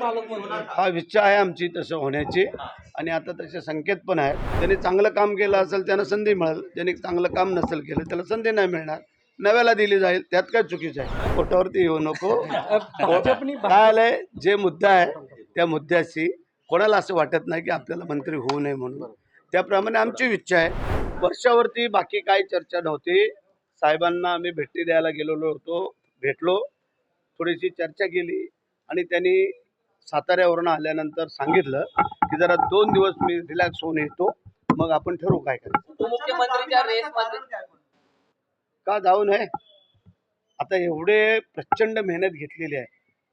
हा इच्छा आहे आमची तसं होण्याची. आणि आता तसे संकेत पण आहेत. ज्यांनी चांगलं काम केलं असेल त्यांना संधी मिळेल. ज्यांनी चांगलं काम नसेल केलं त्याला संधी नाही मिळणार. नव्याला दिली जाईल त्यात काय चुकीचं आहे? कोटावरती येऊ नको. काय आलंय जे मुद्दा आहे त्या मुद्द्याशी कोणाला असं वाटत नाही की आपल्याला मंत्री होऊ नये म्हणून. त्याप्रमाणे आमची इच्छा आहे. वर्षावरती बाकी काही चर्चा नव्हती. साहेबांना आम्ही भेटी द्यायला गेलेलो होतो. भेटलो. थोडीशी चर्चा केली. आणि त्यांनी साताऱ्यावरून आल्यानंतर सांगितलं की जरा दोन दिवस मी रिलॅक्स होऊन येतो. मग आपण ठरवू काय करायचं. का जाऊ नये? आता एवढे प्रचंड मेहनत घेतलेली आहे.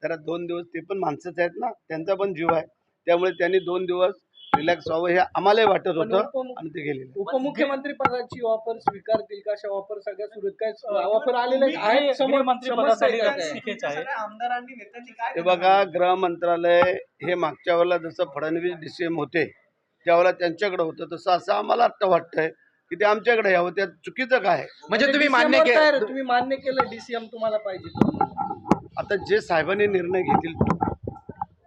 जरा दोन दिवस ते पण माणसंच आहेत ना त्यांचा पण जीव आहे. त्यामुळे त्यांनी दोन दिवस रिलॅक्स व्हावं हे आम्हालाही वाटत होतं आणि ते गेलेले. उपमुख्यमंत्री पदाची ऑफर स्वीकारतील का? अशा ऑफर सगळ्या सुरू काय ऑफर आलेले समोर? आहे. काय? हे बघा गृह मंत्रालय हे मागच्या वेळेला जसं फडणवीस डी सी एम होते त्यावेळेला त्यांच्याकडे होतं तसं असं आम्हाला आत्ता वाटतंय की ते आमच्याकडे यावं. त्यात चुकीचं काय आहे? म्हणजे तुम्ही मान्य केलं. तुम्ही मान्य केलं डीसीएम तुम्हाला पाहिजे. आता जे साहेबांनी निर्णय घेतील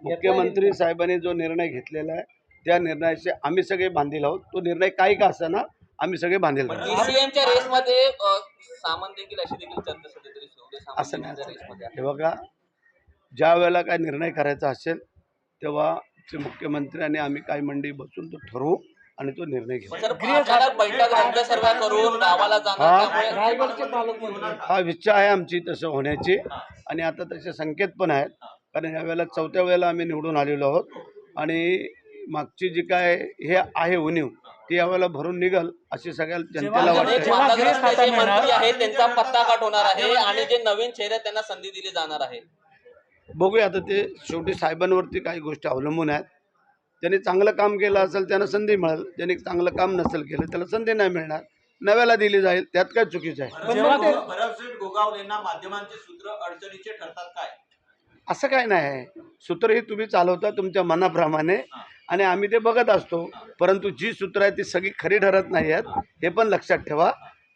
मुख्यमंत्री साहेबांनी जो निर्णय घेतलेला आहे त्या निर्णयाशी आम्ही सगळे बांधील आहोत. तो निर्णय काही का ना आम्ही सगळे बांधील आहोत. असं नाही. देखील रेस मध्ये हे बघा ज्या वेळेला काय निर्णय करायचा असेल तेव्हा ते मुख्यमंत्री आणि आम्ही काही मंडळी बसून तो ठरवू आणि तो निर्णय घेऊ. हा. हा इच्छा आहे आमची तसं होण्याची. आणि आता तसे संकेत पण आहेत. कारण यावेळेला चौथ्या वेळेला आम्ही निवडून आलेलो आहोत. आणि मागची जी काय हे आहे उणीव ती यावेळेला भरून निघल अशी सगळ्या जनतेला वाटते. मंत्री आहेत त्यांचा पत्ता काट होणार आहे आणि जे नवीन चेहरे त्यांना संधी दिली जाणार आहे. बघूया आता ते शेवटी साहेबांवरती काही गोष्टी अवलंबून आहेत. ज्यांनी चांगलं काम केलं असेल त्यांना संधी मिळेल. ज्यांनी चांगलं काम नसेल केलं त्याला संधी नाही मिळणार. नव्याला दिली जाईल त्यात काय चुकीचं आहे? असं काय नाही आहे. सूत्र ही तुम्ही चालवता तुमच्या मनाप्रमाणे. आणि आम्ही ते बघत असतो. परंतु जी सूत्र आहेत ती सगळी खरी ठरत नाही आहेत. हे पण लक्षात ठेवा.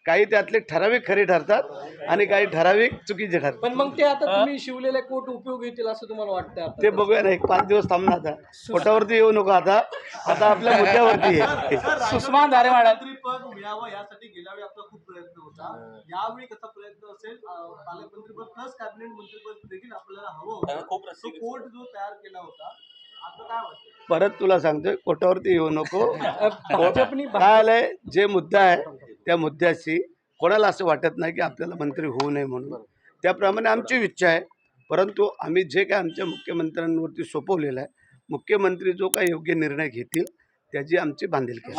काही त्यातले ठराविक खरी ठरतात आणि काही ठराविक चुकीचे ठरतात. पण मग ते आता तुम्ही शिवलेले कोट उपयोग येतील असं तुम्हाला वाटतं आता? ते बघूया ना एक पाच दिवस थांबणार आता. पोटावरती येऊ नको आता. आता आपल्या मुद्द्यावरती आहे सुषमा दारेवाडा पद मिळावं यासाठी गेल्या वेळी आपला खूप प्रयत्न होता. यावेळी कसा प्रयत्न असेल अं, पालकमंत्रीपद प्लस कॅबिनेट मंत्रीपद देखील आपल्याला हवं होतं. तो कोर्ट जो तयार केला होता परत तुला सांगतोय कोटावरती येऊ नको. काय आलंय जे मुद्दा आहे त्या मुद्द्याशी कोणाला असं वाटत नाही की आपल्याला मंत्री होऊ नये म्हणून. त्याप्रमाणे आमची इच्छा आहे. परंतु आम्ही जे काय आमच्या मुख्यमंत्र्यांवरती सोपवलेलं आहे मुख्यमंत्री जो काही योग्य निर्णय घेतील त्याची आमची बांधिलकी